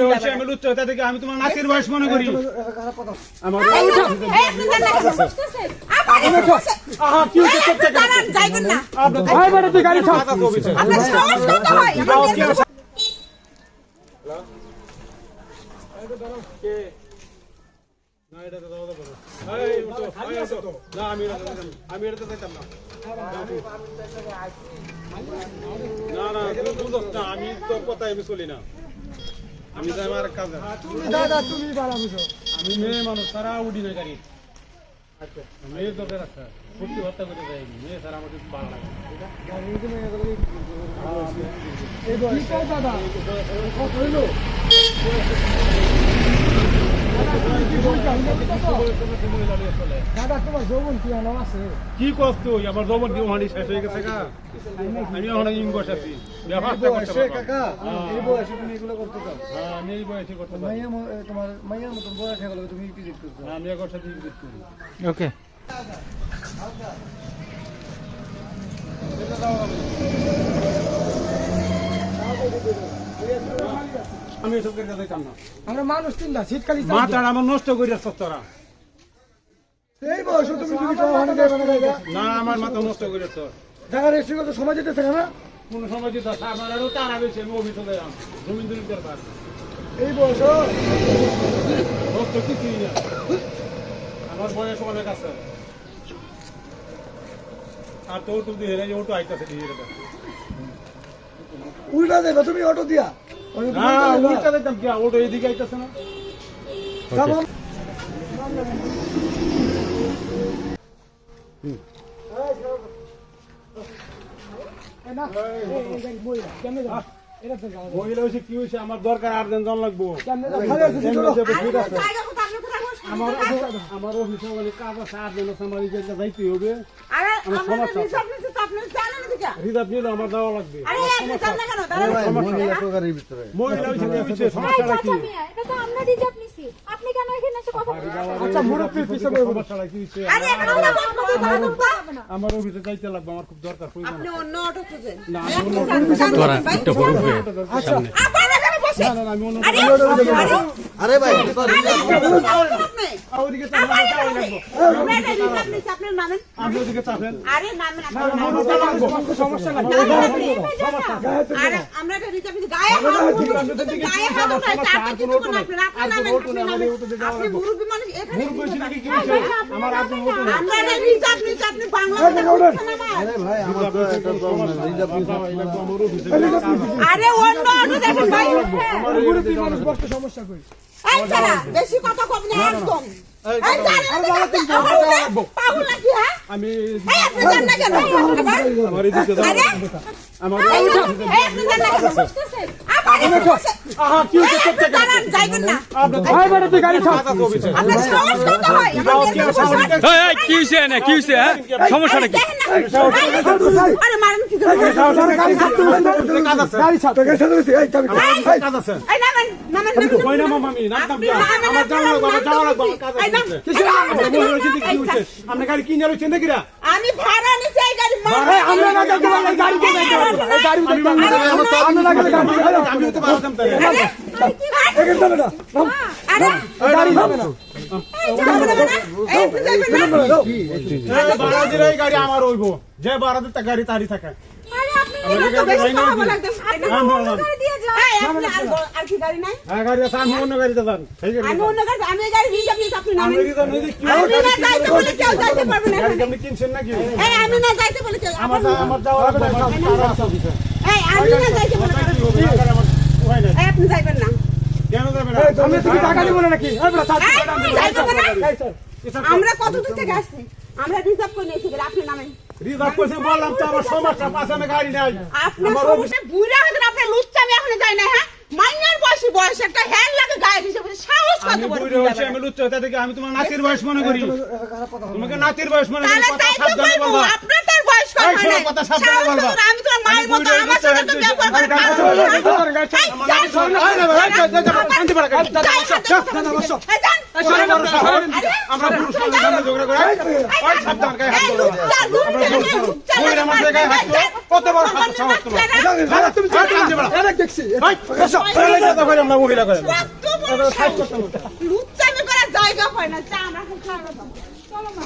আমি লুচ্চ তা থেকে আমি তোমার নাতির বয়স মনে করি আমার আহা কি হচ্ছে চুপ থেকে যাইবেন না আপনার ভাই বেটা তুই গাড়ি ছাড় আপনার সাহস কত হয় যাও, আমার কি আছে? না, এটা তো দাও, দাও, দাও। এই, উঠো, এই, উঠো। না, আমি এটা যাইতাম না। আমি এটাতে যাইতাম না। না, না, তুমি বুঝো না, আমি তোর কথায় আমি চলি না আমি তো আমার কাজে দাদা তুমি বাড়া বুঝো আমি মেয়ে মানুষ তারা উঠি না গাড়ি মেয়ে দরকার আছে সত্যি হত্যা করে যাই মেয়ে তারা আমাকে ভালো লাগে দাদা যৌবন কি আছে কি কষ্ট? আমার জবর দিয়ে হাঁড়ি শেষ হয়ে গেছে কা আমি অনেক ইং বসাছি ব্যবহারটা করতে বয়সে পারব। কাকা এই বয়সে তুমি এগুলো করতে চাও? হ্যাঁ, আমি এই বয়সে করতে পারব। মাইয়া তোমার মাইয়ার মতন বয়স হয়ে গেল তুমি পিজিট করছ? আমি একর সাথে ইঙ্গিত করি। ওকে। আমি এসব করে যাইতাম না। আমরা মানুষ তিনটা শীতকালি আমার নষ্ট করে তোরা। এই বয়সে তুমি দেবে না আমার মাথা নষ্ট করে সময় যেতেছে না কোন সময় দিতে আমার আরও তারা বেশি আমি জমিন জমিন দরকার এই বয়স? নষ্ট কিছুই না। আমার বয়স অনেক আছে। আর তোর তুই হেরে ওটো আইতাছে দিয়ে উল্টা দেবে তুমি অটো দিয়া। আমার দরকার আর দিন জন লাগবো? আমার অফিসে কাজ আছে আর দিন আমার যাইতে হবে। আমার সমস্যা। রিজার্ভ দিকা রিজার্ভ নিলে আমার যাওয়া লাগবে। মহিলা সমস্যাটা কি? এটা তো আমরা রিজার্ভ নিছি। আপনি কেন এখানে এসে কথা বলছেন? আচ্ছা, মুরব্বির পিছনে সমস্যাটা কি হয়েছে? আরে এখন আমরা কথা বলতে দাঁড়ান তো। আমার অফিসে যাইতে লাগবে আমার খুব দরকার আপনি অন্য অটো খুঁজেন। না, আমি অন্য জানেন, তোরা জানেন, একটু বড় হয়ে আচ্ছা। আবার এখানে বসে। না, না, না, আমি অন্য আরে ভাই আপনি ওদিকে আমার। আমরা। সমস্যা আরে আমরা? আমার। আমরা আমার আমার অন্য অটো দেখেন ভাই বসতে সমস্যা কই বেশি কথা কম না একদম নাকি হ্যাঁ আমি এই আপনি জানেন না কেন আবার আমার এদিকে যাওয়া আরে আমার এই এই আপনি জানেন না কেন আবার বসে আহা কি হচ্ছে চুপ থেকে দাঁড়ান যাইবেন না আপনার ভাই বেটা তুই গাড়ি আপনি গাড়ি কিনে রয়েছেন নাকি আমি ভাড়া নিছি এই গাড়ি আমরা না গাড়ি গাড়ি না গাড়ি আমি পারতাম গাড়ি না। গাড়ি হইব। যে দিতে গাড়ি তারই থাকে। আপনি যাইবেন না। কেন যাবে আমি টাকা দিব না নাকি? আপনি আমরা কত দূর থেকে আসছি? আমরা রিজার্ভ করে নিয়েছি আপনি নামেন রিজার্ভ করছে বললাম তো আমার সমস্যা পাশে আমি গাড়ি নাই। আপনার সমস্যা হয়েছেন আপনার লুচ্চামি এখনও যায় না হ্যাঁ? মাইনার বয়সী বয়স একটা হ্যান্ড লাগে গায়ে দিছে বলে সাহস কত আমি বড় হয়েছি আমি লুচ্চ তা থেকে আমি তোমার নাতির বয়স মনে করি। তোমাকে নাতির বয়স মনে করি তাহলে কথা তাই তো সাবধানে বলবা আপনার তার বয়স। কথা সাবধানে বলবা। করে আমার করে হয়। আমার। আমরা পুরুষ করে আমরা আমার কত বড় সাহস তোমার দেখছি না, মহিলা করার জায়গা পায় না চা আমরা। চলো মা।